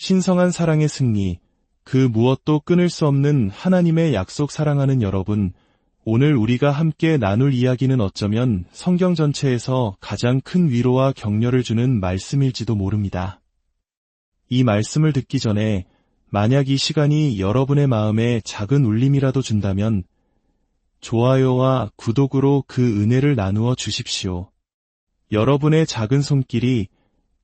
신성한 사랑의 승리, 그 무엇도 끊을 수 없는 하나님의 약속 사랑하는 여러분, 오늘 우리가 함께 나눌 이야기는 어쩌면 성경 전체에서 가장 큰 위로와 격려를 주는 말씀일지도 모릅니다. 이 말씀을 듣기 전에 만약 이 시간이 여러분의 마음에 작은 울림이라도 준다면 좋아요와 구독으로 그 은혜를 나누어 주십시오. 여러분의 작은 손길이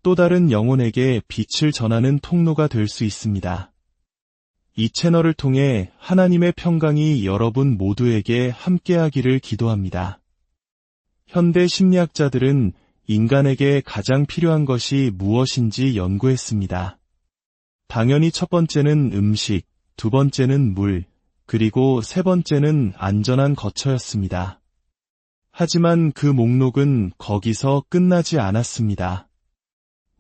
또 다른 영혼에게 빛을 전하는 통로가 될 수 있습니다. 이 채널을 통해 하나님의 평강이 여러분 모두에게 함께하기를 기도합니다. 현대 심리학자들은 인간에게 가장 필요한 것이 무엇인지 연구했습니다. 당연히 첫 번째는 음식, 두 번째는 물, 그리고 세 번째는 안전한 거처였습니다. 하지만 그 목록은 거기서 끝나지 않았습니다.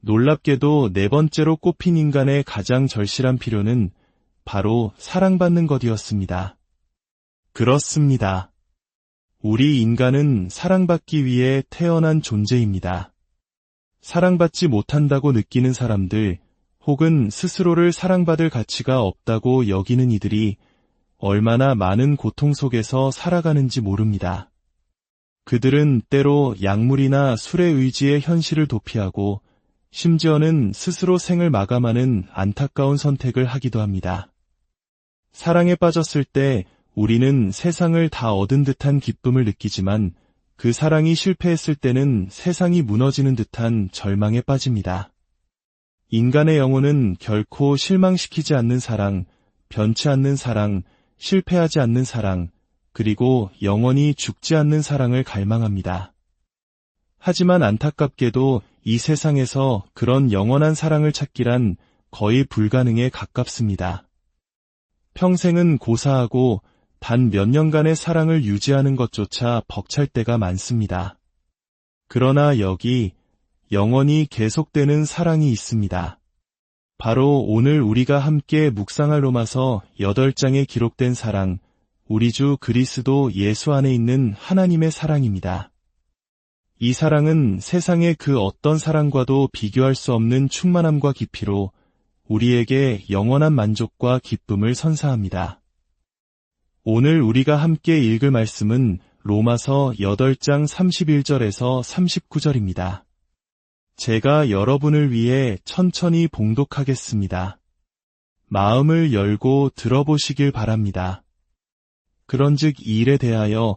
놀랍게도 네 번째로 꼽힌 인간의 가장 절실한 필요는 바로 사랑받는 것이었습니다. 그렇습니다. 우리 인간은 사랑받기 위해 태어난 존재입니다. 사랑받지 못한다고 느끼는 사람들, 혹은 스스로를 사랑받을 가치가 없다고 여기는 이들이 얼마나 많은 고통 속에서 살아가는지 모릅니다. 그들은 때로 약물이나 술의 의지의 현실을 도피하고 심지어는 스스로 생을 마감하는 안타까운 선택을 하기도 합니다. 사랑에 빠졌을 때 우리는 세상을 다 얻은 듯한 기쁨을 느끼지만 그 사랑이 실패했을 때는 세상이 무너지는 듯한 절망에 빠집니다. 인간의 영혼은 결코 실망시키지 않는 사랑, 변치 않는 사랑, 실패하지 않는 사랑, 그리고 영원히 죽지 않는 사랑을 갈망합니다. 하지만 안타깝게도 이 세상에서 그런 영원한 사랑을 찾기란 거의 불가능에 가깝습니다. 평생은 고사하고 단 몇 년간의 사랑을 유지하는 것조차 벅찰 때가 많습니다. 그러나 여기 영원히 계속되는 사랑이 있습니다. 바로 오늘 우리가 함께 묵상할 로마서 8장에 기록된 사랑, 우리 주 그리스도 예수 안에 있는 하나님의 사랑입니다. 이 사랑은 세상의 그 어떤 사랑과도 비교할 수 없는 충만함과 깊이로 우리에게 영원한 만족과 기쁨을 선사합니다. 오늘 우리가 함께 읽을 말씀은 로마서 8장 31절에서 39절입니다. 제가 여러분을 위해 천천히 봉독하겠습니다. 마음을 열고 들어보시길 바랍니다. 그런즉 이 일에 대하여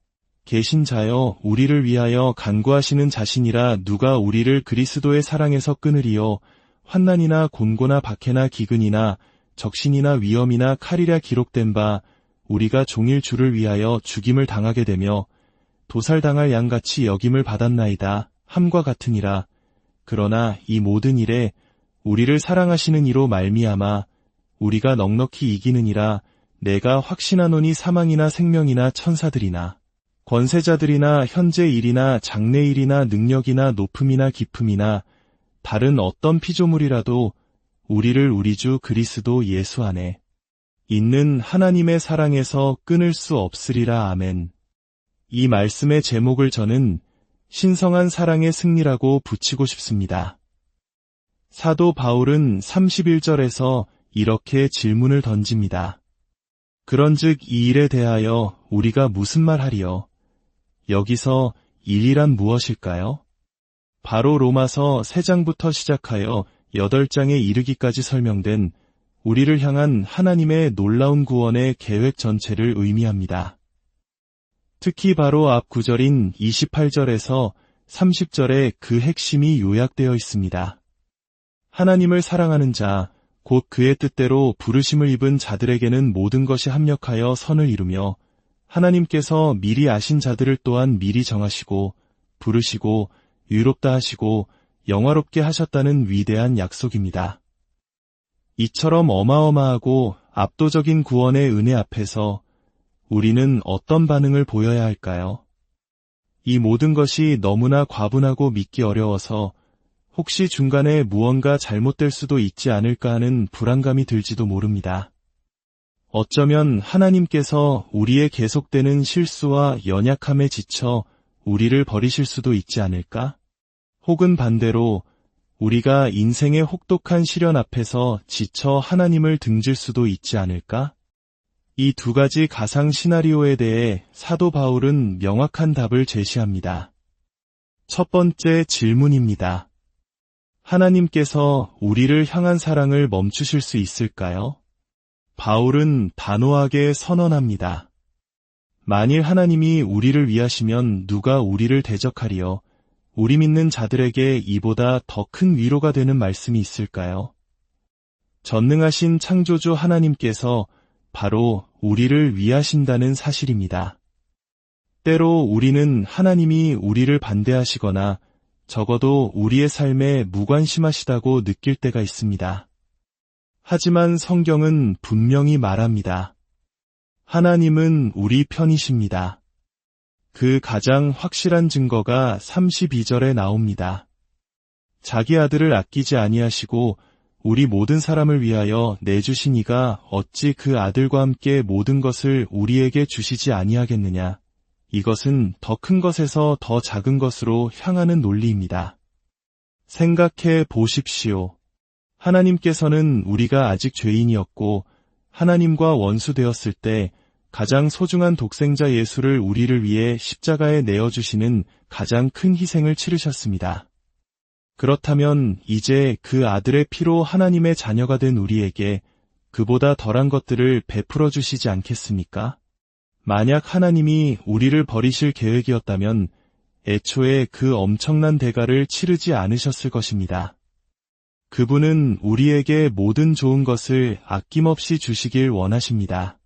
계신 자여 우리를 위하여 간구하시는 자신이라 누가 우리를 그리스도의 사랑에서 끊으리요? 환난이나 곤고나 박해나 기근이나 적신이나 위험이나 칼이라 기록된 바 우리가 종일 주를 위하여 죽임을 당하게 되며 도살당할 양같이 여김을 받았나이다. 함과 같으니라. 그러나 이 모든 일에 우리를 사랑하시는 이로 말미암아 우리가 넉넉히 이기느니라. 내가 확신하노니 사망이나 생명이나 천사들이나 권세자들이나 현재 일이나 장래 일이나 능력이나 높음이나 깊음이나 다른 어떤 피조물이라도 우리를 우리 주 그리스도 예수 안에 있는 하나님의 사랑에서 끊을 수 없으리라 아멘. 이 말씀의 제목을 저는 신성한 사랑의 승리라고 붙이고 싶습니다. 사도 바울은 31절에서 이렇게 질문을 던집니다. 그런즉 이 일에 대하여 우리가 무슨 말하리요? 여기서 일이란 무엇일까요? 바로 로마서 3장부터 시작하여 8장에 이르기까지 설명된 우리를 향한 하나님의 놀라운 구원의 계획 전체를 의미합니다. 특히 바로 앞 구절인 28절에서 30절에 그 핵심이 요약되어 있습니다. 하나님을 사랑하는 자, 곧 그의 뜻대로 부르심을 입은 자들에게는 모든 것이 합력하여 선을 이루며 하나님께서 미리 아신 자들을 또한 미리 정하시고 부르시고 유롭다 하시고 영화롭게 하셨다는 위대한 약속입니다. 이처럼 어마어마하고 압도적인 구원의 은혜 앞에서 우리는 어떤 반응을 보여야 할까요? 이 모든 것이 너무나 과분하고 믿기 어려워서 혹시 중간에 무언가 잘못될 수도 있지 않을까 하는 불안감이 들지도 모릅니다. 어쩌면 하나님께서 우리의 계속되는 실수와 연약함에 지쳐 우리를 버리실 수도 있지 않을까? 혹은 반대로 우리가 인생의 혹독한 시련 앞에서 지쳐 하나님을 등질 수도 있지 않을까? 이 두 가지 가상 시나리오에 대해 사도 바울은 명확한 답을 제시합니다. 첫 번째 질문입니다. 하나님께서 우리를 향한 사랑을 멈추실 수 있을까요? 바울은 단호하게 선언합니다. 만일 하나님이 우리를 위하시면 누가 우리를 대적하리요? 우리 믿는 자들에게 이보다 더 큰 위로가 되는 말씀이 있을까요? 전능하신 창조주 하나님께서 바로 우리를 위하신다는 사실입니다. 때로 우리는 하나님이 우리를 반대하시거나 적어도 우리의 삶에 무관심하시다고 느낄 때가 있습니다. 하지만 성경은 분명히 말합니다. 하나님은 우리 편이십니다. 그 가장 확실한 증거가 32절에 나옵니다. 자기 아들을 아끼지 아니하시고 우리 모든 사람을 위하여 내주신 이가 어찌 그 아들과 함께 모든 것을 우리에게 주시지 아니하겠느냐. 이것은 더 큰 것에서 더 작은 것으로 향하는 논리입니다. 생각해 보십시오. 하나님께서는 우리가 아직 죄인이었고 하나님과 원수되었을 때 가장 소중한 독생자 예수를 우리를 위해 십자가에 내어주시는 가장 큰 희생을 치르셨습니다. 그렇다면 이제 그 아들의 피로 하나님의 자녀가 된 우리에게 그보다 덜한 것들을 베풀어 주시지 않겠습니까? 만약 하나님이 우리를 버리실 계획이었다면 애초에 그 엄청난 대가를 치르지 않으셨을 것입니다. 그분은 우리에게 모든 좋은 것을 아낌없이 주시길 원하십니다.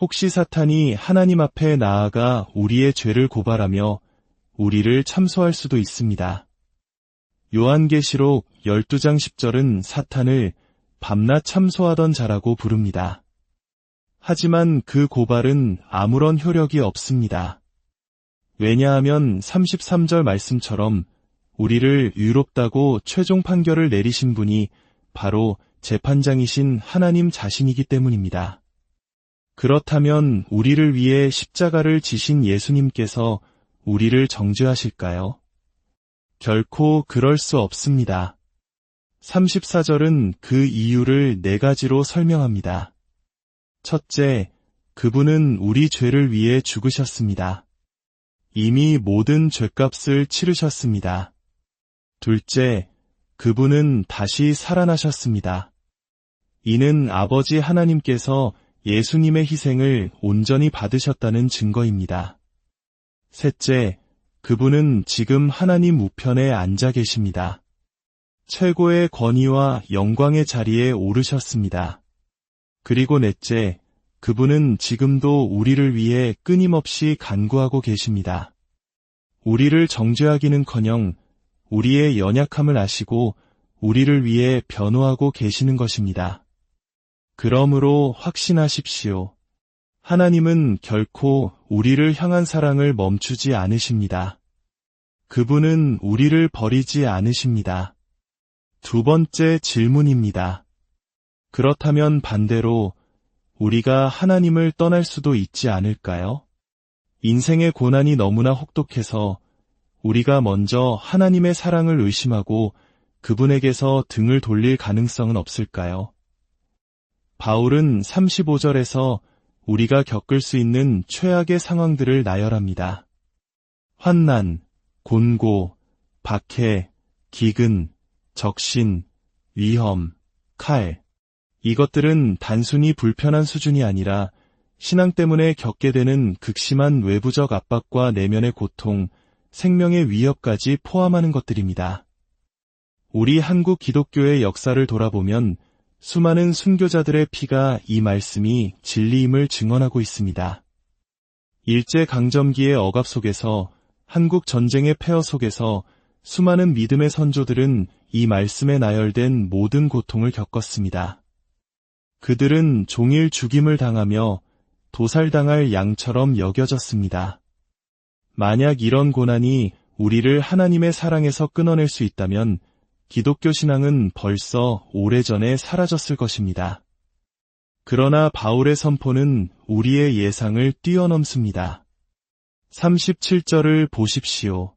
혹시 사탄이 하나님 앞에 나아가 우리의 죄를 고발하며 우리를 참소할 수도 있습니다. 요한계시록 12장 10절은 사탄을 밤낮 참소하던 자라고 부릅니다. 하지만 그 고발은 아무런 효력이 없습니다. 왜냐하면 33절 말씀처럼 우리를 유롭다고 최종 판결을 내리신 분이 바로 재판장이신 하나님 자신이기 때문입니다. 그렇다면 우리를 위해 십자가를 지신 예수님께서 우리를 정죄하실까요? 결코 그럴 수 없습니다. 34절은 그 이유를 네 가지로 설명합니다. 첫째, 그분은 우리 죄를 위해 죽으셨습니다. 이미 모든 죄값을 치르셨습니다. 둘째, 그분은 다시 살아나셨습니다. 이는 아버지 하나님께서 예수님의 희생을 온전히 받으셨다는 증거입니다. 셋째, 그분은 지금 하나님 우편에 앉아 계십니다. 최고의 권위와 영광의 자리에 오르셨습니다. 그리고 넷째, 그분은 지금도 우리를 위해 끊임없이 간구하고 계십니다. 우리를 정죄하기는커녕 우리의 연약함을 아시고 우리를 위해 변호하고 계시는 것입니다. 그러므로 확신하십시오. 하나님은 결코 우리를 향한 사랑을 멈추지 않으십니다. 그분은 우리를 버리지 않으십니다. 두 번째 질문입니다. 그렇다면 반대로 우리가 하나님을 떠날 수도 있지 않을까요? 인생의 고난이 너무나 혹독해서 우리가 먼저 하나님의 사랑을 의심하고 그분에게서 등을 돌릴 가능성은 없을까요? 바울은 35절에서 우리가 겪을 수 있는 최악의 상황들을 나열합니다. 환난, 곤고, 박해, 기근, 적신, 위험, 칼. 이것들은 단순히 불편한 수준이 아니라 신앙 때문에 겪게 되는 극심한 외부적 압박과 내면의 고통, 생명의 위협까지 포함하는 것들입니다. 우리 한국 기독교의 역사를 돌아보면 수많은 순교자들의 피가 이 말씀이 진리임을 증언하고 있습니다. 일제강점기의 억압 속에서 한국 전쟁의 폐허 속에서 수많은 믿음의 선조들은 이 말씀에 나열된 모든 고통을 겪었습니다. 그들은 종일 죽임을 당하며 도살당할 양처럼 여겨졌습니다. 만약 이런 고난이 우리를 하나님의 사랑에서 끊어낼 수 있다면 기독교 신앙은 벌써 오래전에 사라졌을 것입니다. 그러나 바울의 선포는 우리의 예상을 뛰어넘습니다. 37절을 보십시오.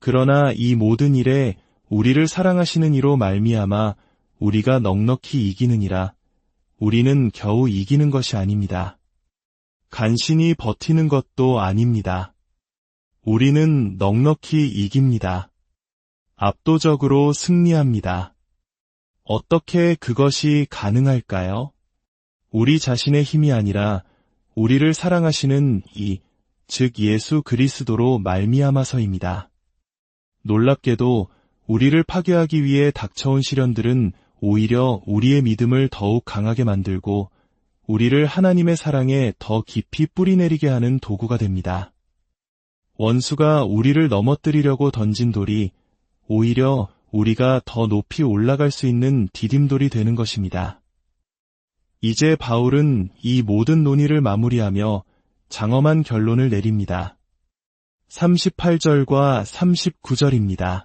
그러나 이 모든 일에 우리를 사랑하시는 이로 말미암아 우리가 넉넉히 이기느니라. 우리는 겨우 이기는 것이 아닙니다. 간신히 버티는 것도 아닙니다. 우리는 넉넉히 이깁니다. 압도적으로 승리합니다. 어떻게 그것이 가능할까요? 우리 자신의 힘이 아니라 우리를 사랑하시는 이, 즉 예수 그리스도로 말미암아서입니다. 놀랍게도 우리를 파괴하기 위해 닥쳐온 시련들은 오히려 우리의 믿음을 더욱 강하게 만들고 우리를 하나님의 사랑에 더 깊이 뿌리내리게 하는 도구가 됩니다. 원수가 우리를 넘어뜨리려고 던진 돌이 오히려 우리가 더 높이 올라갈 수 있는 디딤돌이 되는 것입니다. 이제 바울은 이 모든 논의를 마무리하며 장엄한 결론을 내립니다. 38절과 39절입니다.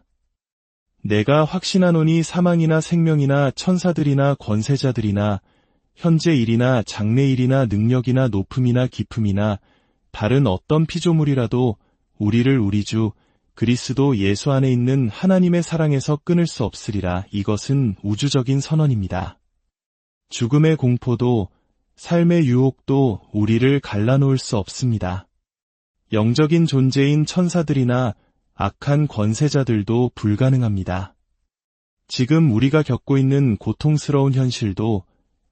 내가 확신하노니 사망이나 생명이나 천사들이나 권세자들이나 현재 일이나 장래 일이나 능력이나 높음이나 깊음이나 다른 어떤 피조물이라도 우리를 우리 주 그리스도 예수 안에 있는 하나님의 사랑에서 끊을 수 없으리라 이것은 우주적인 선언입니다. 죽음의 공포도 삶의 유혹도 우리를 갈라놓을 수 없습니다. 영적인 존재인 천사들이나 악한 권세자들도 불가능합니다. 지금 우리가 겪고 있는 고통스러운 현실도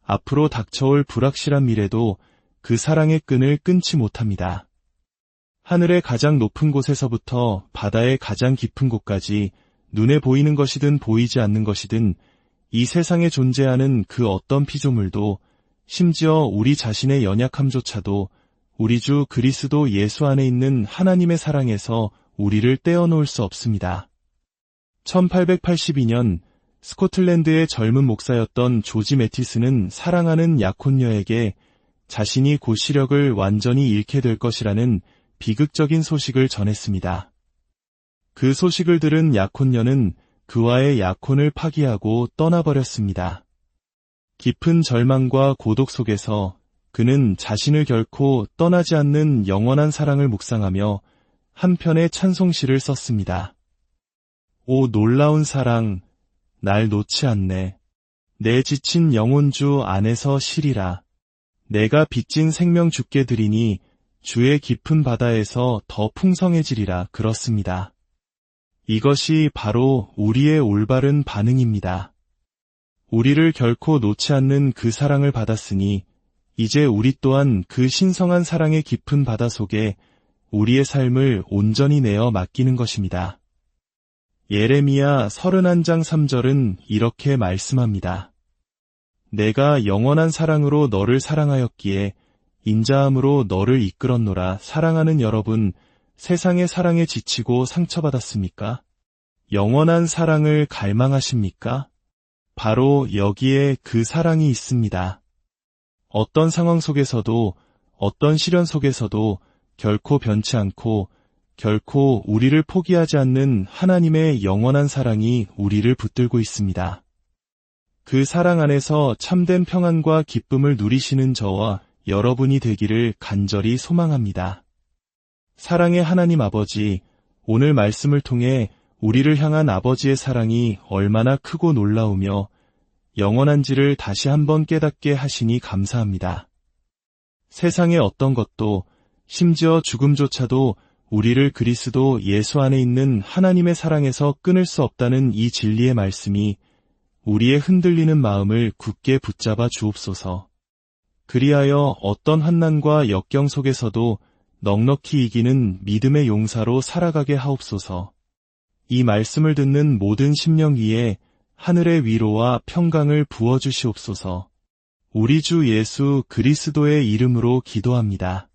앞으로 닥쳐올 불확실한 미래도 그 사랑의 끈을 끊지 못합니다. 하늘의 가장 높은 곳에서부터 바다의 가장 깊은 곳까지 눈에 보이는 것이든 보이지 않는 것이든 이 세상에 존재하는 그 어떤 피조물도 심지어 우리 자신의 연약함조차도 우리 주 그리스도 예수 안에 있는 하나님의 사랑에서 우리를 떼어놓을 수 없습니다. 1882년 스코틀랜드의 젊은 목사였던 조지 매티스는 사랑하는 약혼녀에게 자신이 곧 시력을 완전히 잃게 될 것이라는 비극적인 소식을 전했습니다. 그 소식을 들은 약혼녀는 그와의 약혼을 파기하고 떠나버렸습니다. 깊은 절망과 고독 속에서 그는 자신을 결코 떠나지 않는 영원한 사랑을 묵상하며 한편의 찬송시를 썼습니다. 오 놀라운 사랑, 날 놓지 않네. 내 지친 영혼주 안에서 쉬리라. 내가 빚진 생명 죽게 드리니 주의 깊은 바다에서 더 풍성해지리라 그렇습니다. 이것이 바로 우리의 올바른 반응입니다. 우리를 결코 놓지 않는 그 사랑을 받았으니 이제 우리 또한 그 신성한 사랑의 깊은 바다 속에 우리의 삶을 온전히 내어 맡기는 것입니다. 예레미야 31장 3절은 이렇게 말씀합니다. 내가 영원한 사랑으로 너를 사랑하였기에 인자함으로 너를 이끌었노라 사랑하는 여러분, 세상의 사랑에 지치고 상처받았습니까? 영원한 사랑을 갈망하십니까? 바로 여기에 그 사랑이 있습니다. 어떤 상황 속에서도 어떤 시련 속에서도 결코 변치 않고 결코 우리를 포기하지 않는 하나님의 영원한 사랑이 우리를 붙들고 있습니다. 그 사랑 안에서 참된 평안과 기쁨을 누리시는 저와 여러분이 되기를 간절히 소망합니다. 사랑의 하나님 아버지, 오늘 말씀을 통해 우리를 향한 아버지의 사랑이 얼마나 크고 놀라우며 영원한지를 다시 한번 깨닫게 하시니 감사합니다. 세상의 어떤 것도 심지어 죽음조차도 우리를 그리스도 예수 안에 있는 하나님의 사랑에서 끊을 수 없다는 이 진리의 말씀이 우리의 흔들리는 마음을 굳게 붙잡아 주옵소서. 그리하여 어떤 환난과 역경 속에서도 넉넉히 이기는 믿음의 용사로 살아가게 하옵소서. 이 말씀을 듣는 모든 심령 위에 하늘의 위로와 평강을 부어주시옵소서. 우리 주 예수 그리스도의 이름으로 기도합니다.